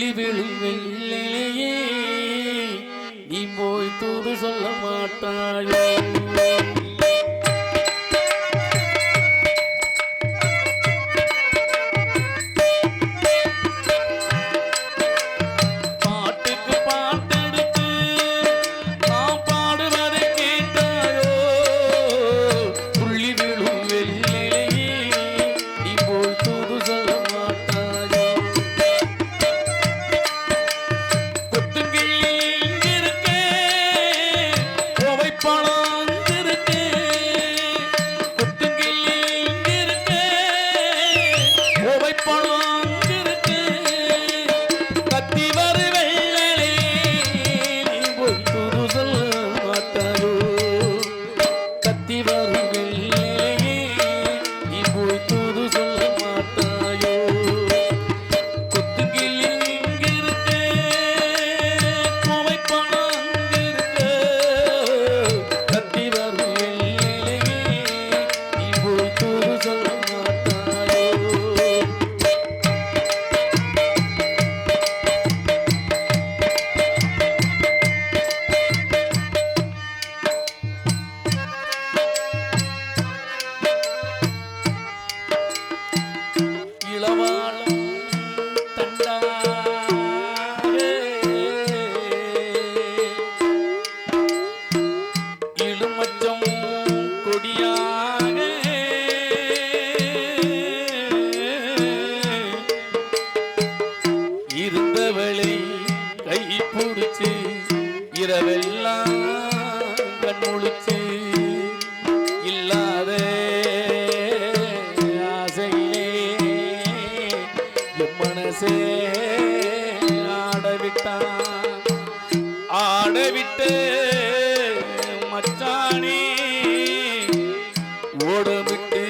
துள்ளி விழும் வெள்ளிலேயே நீ போய் தூது சொல்ல மாட்டாயோ. പണം அடவிட்டு மச்சானே ஓடமிட்டு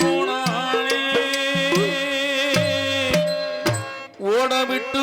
போனானே. ஓடமிட்டு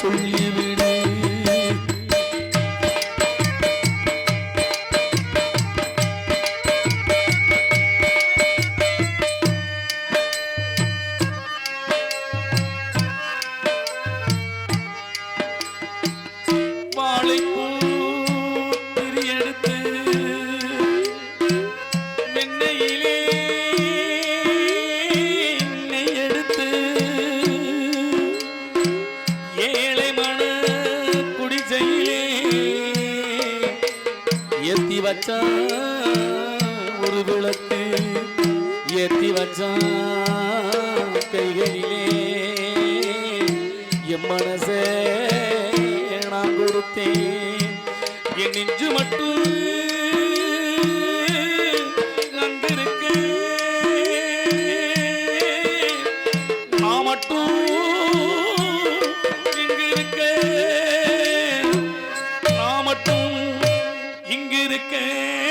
சொல்லி வச்சா ஒரு விளக்கு ஏத்தி வச்சா கைகளிலே. என் மனசே நான் கொடுத்தேன். என் நெஞ்சு மட்டும் que